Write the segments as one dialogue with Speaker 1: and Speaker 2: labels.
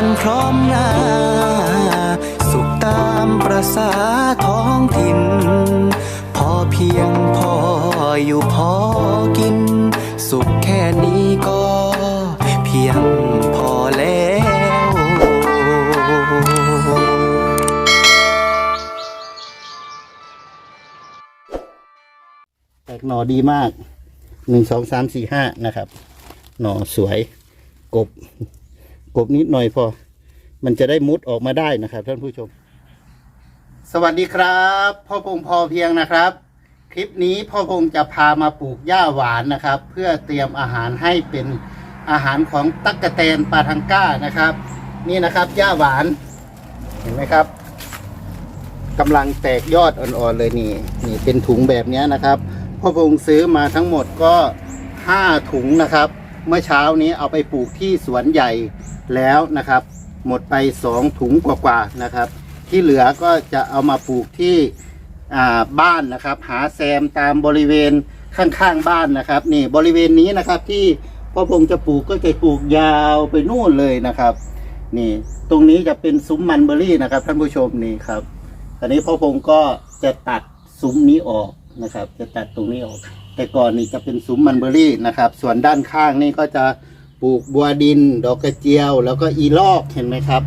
Speaker 1: กันพร้อมหน้า สุขตามประษาท้องถิ่น พอเพียงพออยู่พอกิน สุขแค่นี้ก็เพียงพอแล้ว
Speaker 2: แตกหน่อดีมากหนึ่งสองสามสี่ห้านะครับ หน่อสวยกบ กบนิดหน่อยพอ มันจะได้มุดออกมาได้นะครับ ท่านผู้ชม สวัสดีครับ พ่อพงพอเพียงนะครับ คลิปนี้พ่อพงจะพามาปลูกหญ้าหวานนะครับ เพื่อเตรียมอาหารให้เป็นอาหารของตั๊กกะแตนปลาทังก้านะครับ นี่นะครับหญ้าหวาน เห็นไหมครับกำลังแตกยอดอ่อนๆเลยนี่นี่เป็นถุงแบบนี้นะครับพ่อพงซื้อมาทั้งหมดก็ห้าถุงนะครับ เมื่อเช้านี้เอาไปปลูกที่สวนใหญ่ แล้วนะครับ หมดไปสองถุงกว่าๆนะครับ ที่เหลือก็จะเอามาปลูกที่บ้านนะครับ หาแซมตามบริเวณข้างๆบ้านนะครับ นี่บริเวณนี้นะครับที่พ่อพงษ์จะปลูกก็จะปลูกยาวไปนู่นเลยนะครับ นี่ตรงนี้จะเป็นซุ้มมันเบอรี่นะครับ ท่านผู้ชมนี่ครับตอนนี้พ่อพงศ์ก็จะตัดซุ้มนี้ออกนะครับ จะตัดตรงนี้ออก แต่ก่อนนี่จะเป็นซุ้มมันเบอรี่นะครับ ส่วนด้านข้างนี่ก็จะ ปลูกบัวดิน ดอกกระเจียว แล้วก็อีลอกเห็นไหมครับ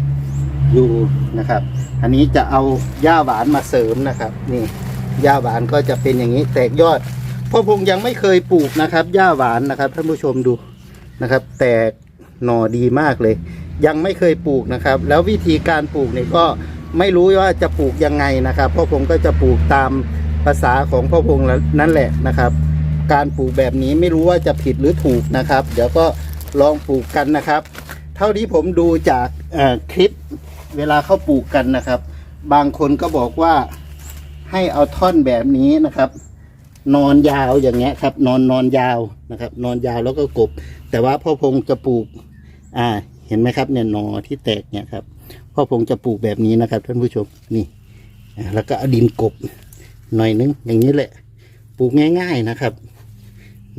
Speaker 2: อยู่นะครับ อันนี้จะเอาหญ้าหวานมาเสริมนะครับ นี่หญ้าหวานก็จะเป็นอย่างนี้แตกยอดพ่อพงศ์ยังไม่เคยปลูกนะครับหญ้าหวานนะครับท่านผู้ชมดูนะครับ แตกหน่อดีมากเลย ยังไม่เคยปลูกนะครับ แล้ววิธีการปลูกเนี่ยก็ไม่รู้ว่าจะปลูกยังไงนะครับพ่อพงก็จะปลูกตามภาษาของพ่อพงนั่นแหละนะครับ การปลูกแบบนี้ไม่รู้ว่าจะผิดหรือถูกนะครับ เดี๋ยวก็ ลองปลูกกันนะครับ เท่าที่ผมดูจากคลิปเวลาเขาปลูกกันนะครับ บางคนก็บอกว่าให้เอาท่อนแบบนี้นะครับ นอนยาวอย่างเงี้ยครับ นอนนอนยาวนะครับ นอนยาวแล้วก็กบ แต่ว่าพ่อพงจะปลูก อ่า เห็นไหมครับ เนี่ยนอที่แตกเนี่ยครับพ่อพงจะปลูกแบบนี้นะครับ ท่านผู้ชมนี่แล้วก็เอาดินกบหน่อยนึงอย่างนี้แหละ ปลูกง่าย ๆนะครับ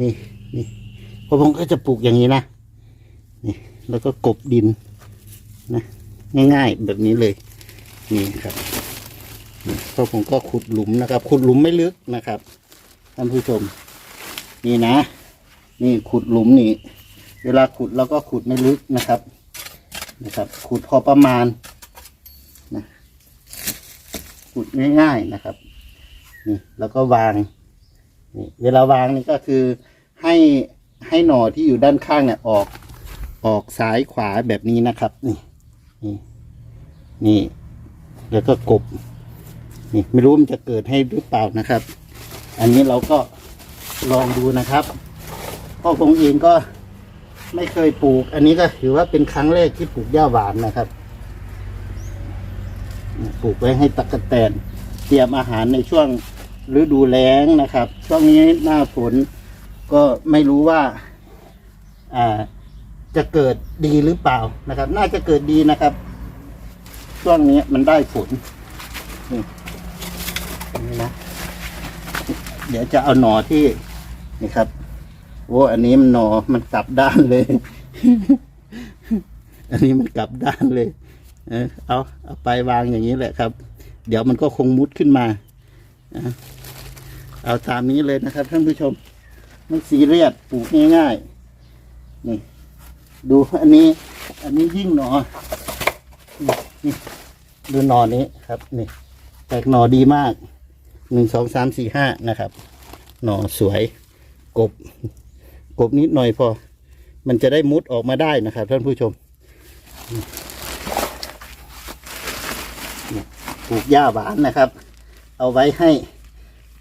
Speaker 2: นี่นี่พ่อพงก็จะปลูกอย่างนี้นะ แล้วก็กบดินนะง่ายๆแบบนี้เลยนี่ครับนี่พ่อพงก็ขุดหลุมนะครับ ขุดหลุมไม่ลึกนะครับท่านผู้ชม นี่นะ นี่ขุดหลุมนี่ เวลาขุดเราก็ขุดไม่ลึกนะครับ นะครับ ขุดพอประมาณนะขุดง่าย ๆนะครับ นี่แล้วก็วางนี่เวลาวางนี่ก็คือให้ให้หน่อที่อยู่ด้านข้างเนี่ยออก ออกซ้ายขวาแบบนี้นะครับ นี่ นี่นี่ แล้วก็กบ นี่ไม่รู้มันจะเกิดให้หรือเปล่านะครับ อันนี้เราก็ลองดูนะครับพ่อคงเองก็ไม่เคยปลูก อันนี้ก็ถือว่าเป็นครั้งแรกที่ปลูกหญ้าหวานนะครับ ปลูกไว้ให้ตะกะแตน เตรียมอาหารในช่วงฤดูแล้งนะครับ ช่วงนี้หน้าฝนก็ไม่รู้ว่า อ่า จะเกิดดีหรือเปล่านะครับ น่าจะเกิดดีนะครับ ช่วงนี้มันได้ฝนนี่นะเดี๋ยวจะเอาหนอที่นี่ครับโอ้อันนี้มันหนอมันกลับด้านเลย อันนี้มันกลับด้านเลย เออเอาเอาไปวางอย่างนี้แหละครับ เดี๋ยวมันก็คงมุดขึ้นมาเอาตามนี้เลยนะครับท่านผู้ชม ไม่ซีเรียสปลูกง่ายๆนี่ ดูอันนี้ อันนี้ยิ่งหนอนี่ดูหนอนี้ครับ นี่ แตกหนอดีมากหนึ่งสองสามสี่ห้านะครับ หนอสวย กบ กบนิดหน่อยพอ มันจะได้มุดออกมาได้นะครับ ท่านผู้ชมปลูกหญ้าหวานนะครับ เอาไว้ให้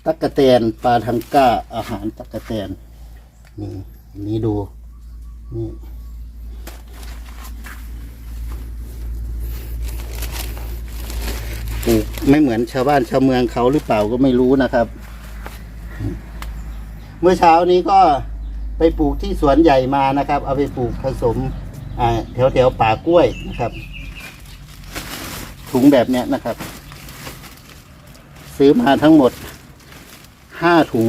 Speaker 2: ตักกะแตนปลาทังก้าอาหารตักกะแตนนี่นนี้ดูนี่ ปลูกไม่เหมือนชาวบ้านชาวเมืองเขาหรือเปล่าก็ไม่รู้นะครับ เมื่อเช้านี้ก็ไปปลูกที่สวนใหญ่มานะครับ เอาไปปลูกผสมแถวแถวป่ากล้วยนะครับ ถุงแบบเนี้ยนะครับ ซื้อมาทั้งหมดห้าถุง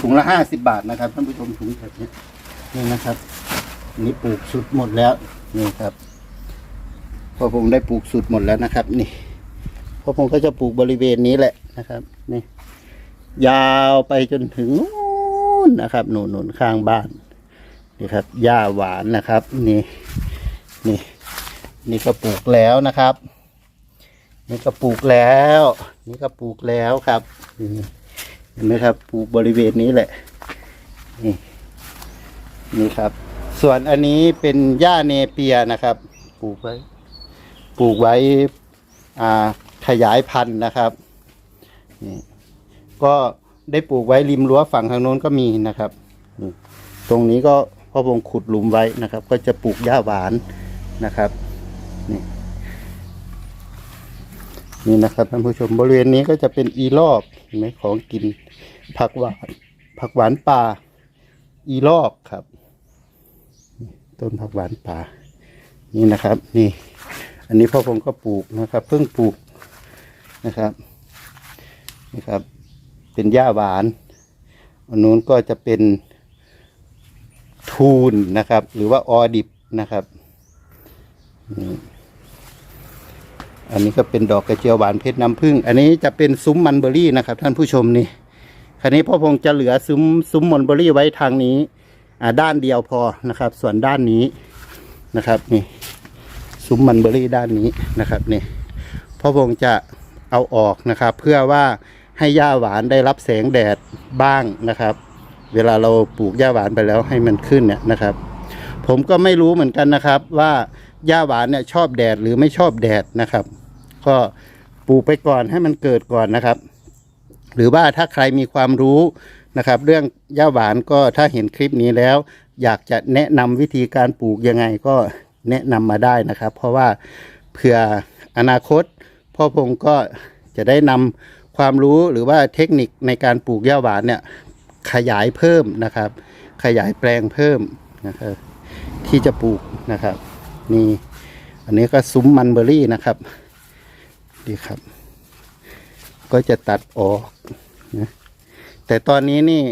Speaker 2: ถุงละห้าสิบบาทนะครับท่านผู้ชมถุงแบบนี้นี่นะครับ นี่ปลูกสุดหมดแล้วนี่ครับ พ่อผมได้ปลูกสุดหมดแล้วนะครับ นี่พ่อผมก็จะปลูกบริเวณนี้แหละนะครับ นี่ ยาวไปจนถึงนู่นนะครับหนุนหนุนข้างบ้านนี่ครับหญ้าหวานนะครับ นี่นี่ นี่ก็ปลูกแล้วนะครับ นี่ก็ปลูกแล้ว นี่ก็ปลูกแล้วครับนี่เห็นไหมครับปลูกบริเวณนี้แหละ นี่นี่ครับ ส่วนอันนี้เป็นหญ้าเนเปียนะครับ ปลูกไว้ ปลูกไว้ขยายพันธุ์นะครับนี่ก็ได้ปลูกไว้ริมรั้วฝั่งทางโน้นก็มีนะครับ ตรงนี้ก็พ่อพงขุดหลุมไว้นะครับ ก็จะปลูกหญ้าหวานนะครับนี่นี่นะครับท่านผู้ชมบริเวณนี้ก็จะเป็นอีลอกเห็นไหมของกินผักหวานผักหวานป่าอีลอกครับ ต้นผักหวานป่า นี่นะครับ นี่ อันนี้พ่อผมก็ปลูกนะครับ เพิ่งปลูกนะครับนะครับ เป็นหญ้าหวานอันนู้นก็จะเป็นทูนนะครับ หรือว่าออดิบนะครับอันนี้ก็เป็นดอกกระเจียวหวานเพชรน้ำผึ้งอันนี้จะเป็นซุ้มมันเบอรี่นะครับ ท่านผู้ชมนี่คราวนี้พ่อพงจะเหลือซุ้มซุ้มมันเบอรี่ไว้ทางนี้ อ่าด้านเดียวพอนะครับ ส่วนด้านนี้นะครับนี่ ซุ้มมันเบอรี่ด้านนี้นะครับนี่พ่อพงจะเอาออกนะครับ เพื่อว่าให้หญ้าหวานได้รับแสงแดดบ้างนะครับ เวลาเราปลูกหญ้าหวานไปแล้วให้มันขึ้นเนี่ยนะครับ ผมก็ไม่รู้เหมือนกันนะครับว่าหญ้าหวานเนี่ยชอบแดดหรือไม่ชอบแดดนะครับ ก็ปลูกไปก่อนให้มันเกิดก่อนนะครับ หรือว่าถ้าใครมีความรู้นะครับ เรื่องหญ้าหวานก็ถ้าเห็นคลิปนี้แล้ว อยากจะแนะนำวิธีการปลูกยังไงก็ แนะนำมาได้นะครับ เพราะว่าเผื่ออนาคต พ่อพงก็จะได้นำความรู้หรือว่าเทคนิคในการปลูกหญ้าหวานเนี่ยขยายเพิ่มนะครับ ขยายแปลงเพิ่มนะครับ ที่จะปลูกนะครับ นี่ อันนี้ก็ซุ้มมันเบอรี่นะครับดีครับ ก็จะตัดออกนะแต่ตอนนี้นี่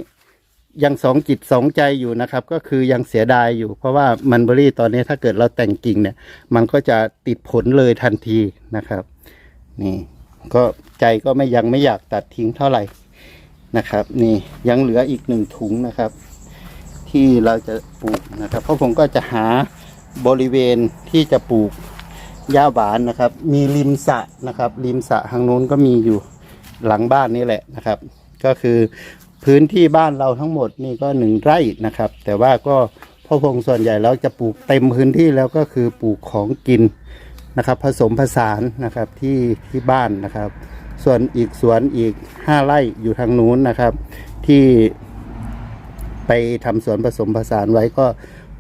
Speaker 2: ยังสองจิตสองใจอยู่นะครับ ก็คือยังเสียดายอยู่ เพราะว่ามันเบอรี่ตอนนี้ถ้าเกิดเราแต่งกิ่งเนี่ย มันก็จะติดผลเลยทันทีนะครับ นี่ก็ใจก็ไม่ยังไม่อยากตัดทิ้งเท่าไหร่นะครับ นี่ยังเหลืออีกหนึ่งถุงนะครับ ที่เราจะปลูกนะครับ เพราะผมก็จะหาบริเวณที่จะปลูกหญ้าหวานนะครับ มีริมสะนะครับ ริมสะทางโน้นก็มีอยู่หลังบ้านนี่แหละนะครับ ก็คือ พื้นที่บ้านเราทั้งหมดนี่ก็หนึ่งไร่นะครับ แต่ว่าก็พ่อพงส่วนใหญ่แล้วจะปลูกเต็มพื้นที่แล้วก็คือปลูกของกินนะครับ ผสมผสานนะครับที่ที่บ้านนะครับ ส่วนอีกสวนอีกห้าไร่อยู่ทางนู้นนะครับ ที่ไปทำสวนผสมผสานไว้ก็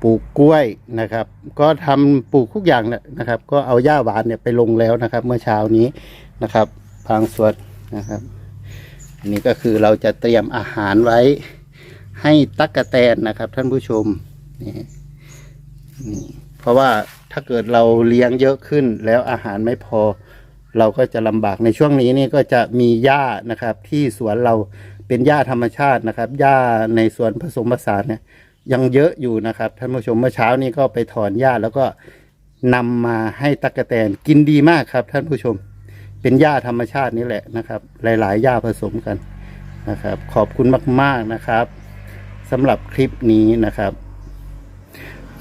Speaker 2: ปลูกกล้วยนะครับ ก็ทำปลูกทุกอย่างแหละนะครับ ก็เอาหญ้าหวานเนี่ยไปลงแล้วนะครับ เมื่อเช้านี้นะครับบางส่วนนะครับ อันนี้ก็คือเราจะเตรียมอาหารไว้ให้ตั๊กกะแตนนะครับ ท่านผู้ชมนี่นี่เพราะว่าถ้าเกิดเราเลี้ยงเยอะขึ้น แล้วอาหารไม่พอ เราก็จะลำบากในช่วงนี้นี่ก็จะมีหญ้านะครับ ที่สวนเราเป็นหญ้าธรรมชาตินะครับหญ้าในสวนผสมผสานเนี่ยยังเยอะอยู่นะครับ ท่านผู้ชมเมื่อเช้านี้ก็ไปถอนหญ้าแล้วก็นำมาให้ตั๊กกะแตนกินดีมากครับ ท่านผู้ชม เป็นหญ้าธรรมชาตินี่แหละนะครับ หลาย ๆ หญ้าผสมกันนะครับ ขอบคุณมาก ๆ นะครับสำหรับคลิปนี้นะครับ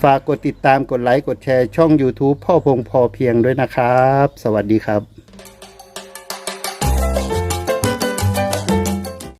Speaker 2: ฝากกดติดตามกดไลค์ กดแชร์ช่อง YouTube พ่อพงพอเพียงด้วยนะครับ สวัสดีครับ